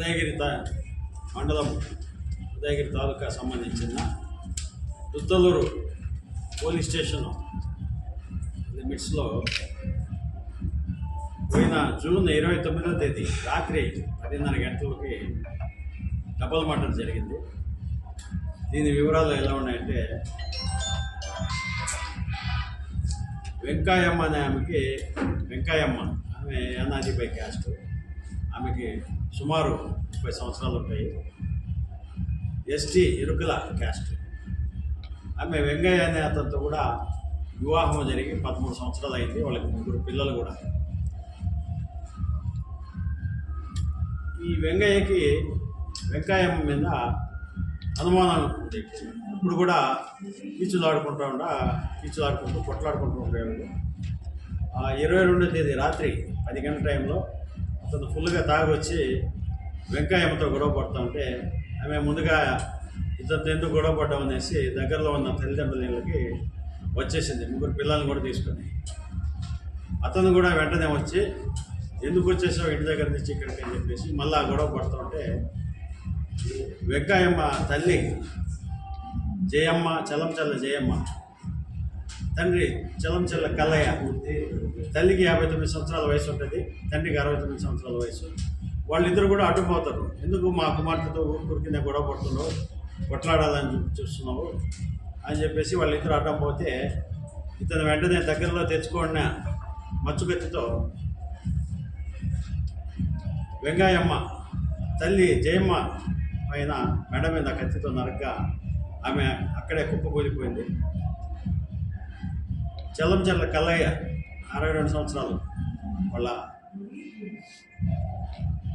ఉదయగిరి మండలం ఉదయగిరి తాలూకా సంబంధించిన Duttalur police station లిమిట్స్లో పోయిన జూన్ ఇరవై తొమ్మిదో తేదీ రాత్రి పదిన్నర గంటలకి డబల్ మర్డర్ జరిగింది. దీని వివరాలు ఎలా ఉన్నాయంటే వెంకాయమ్మ అనే ఆమెకి వెంకాయమ్మ ఆమె అన్నాజీపై క్యాస్ట్. ఆమెకి సుమారు ముప్పై సంవత్సరాలు ఉంటాయి. ST Irukula caste. ఆమె వెంగయ్య అనే అతనితో కూడా వివాహం జరిగి పదమూడు సంవత్సరాలు అయింది. వాళ్ళకి ముగ్గురు పిల్లలు కూడా. ఈ వెంగయ్యకి వెంకాయమ్మ మీద అనుమానాలు ఉంది ఇప్పుడు కూడా కీచులాడుకుంటూ ఉండ కీచులాడుకుంటూ కొట్లాడుకుంటూ ఉండేవాళ్ళు. ఆ ఇరవై రెండో తేదీ రాత్రి పది గంటల టైంలో అతను ఫుల్గా తాగి వచ్చి వెంకాయమ్మతో గొడవ పడుతూ ఉంటే ఆమె ముందుగా ఇతనితో ఎందుకు గొడవ పడ్డాం అనేసి దగ్గరలో ఉన్న తల్లిదండ్రులకి వచ్చేసింది. ముగ్గురు పిల్లల్ని కూడా తీసుకొని. అతను కూడా వెంటనే వచ్చి ఎందుకు వచ్చేసావు ఇంటి దగ్గర నుంచి ఇక్కడికి? అని చెప్పేసి మళ్ళీ ఆ గొడవ పడుతూ ఉంటే వెంకాయమ్మ తల్లి జయమ్మ చలంచల్ల జయమ్మ తండ్రి చలంచల్ల కల్లయ్య తల్లికి యాభై తొమ్మిది సంవత్సరాల వయసు ఉంటుంది తండ్రికి అరవై తొమ్మిది సంవత్సరాల వయసు. వాళ్ళిద్దరు కూడా అడ్డుపోతారు ఎందుకు మా కుమార్తెతో ఊరు కింద గొడవ పడుతున్నావు? కొట్లాడాలని చూస్తున్నావు అని చెప్పేసి వాళ్ళిద్దరు అడ్డపోతే ఇతను వెంటనే దగ్గరలో తెచ్చుకున్న మచ్చుగత్తితో వెంగాయమ్మ తల్లి జయమ్మ పైన మెడ మీద కత్తితో నరగ్గా ఆమె అక్కడే కుప్పకూలిపోయింది. చల్లం కల్లయ్య అరవై రెండు సంవత్సరాలు. వాళ్ళ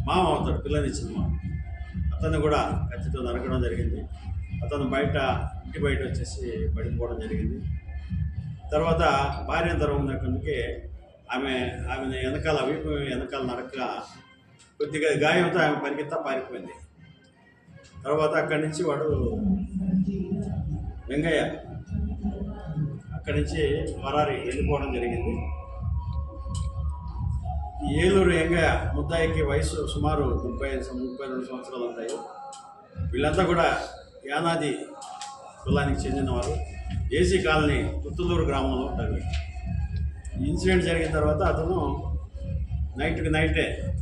మామ అవుతాడు పిల్లనిచ్చిన మామ. అతను కూడా కత్తితో నరకడం జరిగింది. అతను బయట ఇంటి బయట వచ్చేసి పడిపోవడం జరిగింది. తర్వాత భార్య తరముందకే ఆమె ఆమె వెనకాల వీపు వెనకాల నరక కొద్దిగా గాయంతో ఆమె పరిగెత్తా పారిపోయింది. తర్వాత అక్కడి నుంచి వాడు వెంగయ్య అక్కడి నుంచి మరారి వెళ్ళిపోవడం జరిగింది. ఏలూరు వెంగయ్య ముద్దాయికి వయసు సుమారు ముప్పై ఐదు ముప్పై రెండు సంవత్సరాలు ఉంటాయి. వీళ్ళంతా కూడా యానాది కులానికి చెందినవారు. ఏసీ కాలనీ పుత్తలూరు గ్రామంలో ఉంటారు. ఇన్సిడెంట్ జరిగిన తర్వాత అతను నైట్కి నైటే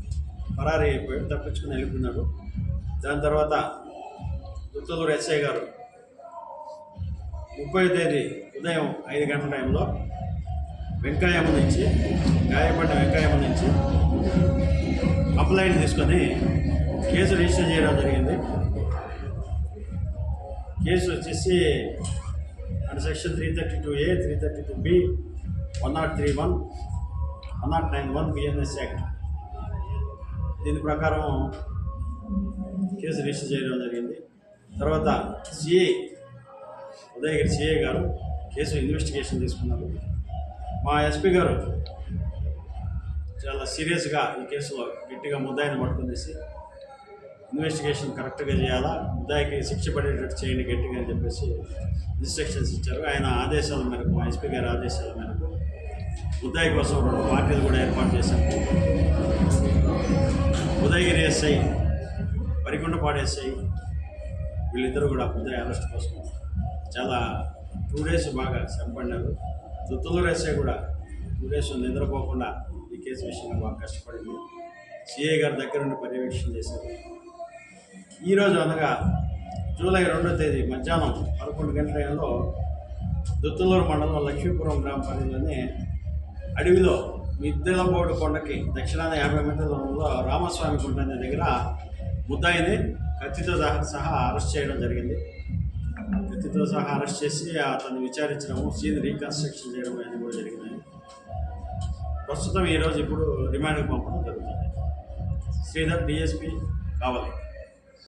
పరారి అయిపోయి తప్పించుకుని వెళ్ళిపోయినాడు. దాని తర్వాత పుత్తలూరు ఎస్ఐ గారు ముప్పై తేదీ ఉదయం ఐదు గంటల టైంలో వెంకాయమ్మ నుంచి గాయపడ్డ వెంకాయమ్మ నుంచి కంప్లైంట్ తీసుకొని కేసు రిజిస్టర్ చేయడం జరిగింది. కేసు వచ్చేసి and section three thirty two A three thirty two B one nought three one one nought nine one BNS act. దీని ప్రకారం కేసు రిజిస్టర్ చేయడం జరిగింది. తర్వాత CI Udayagiri CI garu case investigation తీసుకున్నారు. మా ఎస్పీ గారు చాలా సీరియస్గా ఈ కేసులో గట్టిగా ముద్దాయిని పట్టుకునేసి ఇన్వెస్టిగేషన్ కరెక్ట్గా చేయాలా ముద్దాయికి శిక్ష పడేటట్టు చేయండి గట్టిగా అని చెప్పేసి ఇన్స్ట్రక్షన్స్ ఇచ్చారు. ఆయన ఆదేశాల మేరకు మా ఎస్పీ గారి ఆదేశాల మేరకు ముద్దాయి కోసం రెండు పార్టీలు కూడా ఏర్పాటు చేశారు. ఉదయగిరి ఎస్ఐ వరికొండపాడు ఎస్ఐ వీళ్ళిద్దరూ కూడా ముద్దాయి అరెస్ట్ కోసం చాలా టూ డేస్ బాగా శ్రమపడినారు దుత్తలూరు రేసే కూడా టూ డేస్ నిద్రపోకుండా ఈ కేసు విషయంలో బాగా కష్టపడింది. సిఐ గారి దగ్గర నుండి పర్యవేక్షణ చేశారు. ఈరోజు అనగా జూలై రెండో తేదీ మధ్యాహ్నం పదకొండు గంటల టైంలో దుత్తలూరు మండలం లక్ష్మీపురం గ్రామ పరిధిలోని అడవిలో మిద్దెలబోడు కొండకి దక్షిణాన యాభై మీటర్ల దూరంలో రామస్వామి గుంట దగ్గర ముద్దాయిని కత్తితో సహా- సహా అరెస్ట్ చేయడం జరిగింది. కత్తితో సహా అరెస్ట్ చేసి అతన్ని విచారించడము సీన్ రీకన్స్ట్రక్షన్ చేయడం అనేది కూడా జరిగినాయి ప్రస్తుతం ఈరోజు ఇప్పుడు రిమాండ్కి పంపడం జరుగుతుంది. శ్రీధర్ డిఎస్పి కావాలి.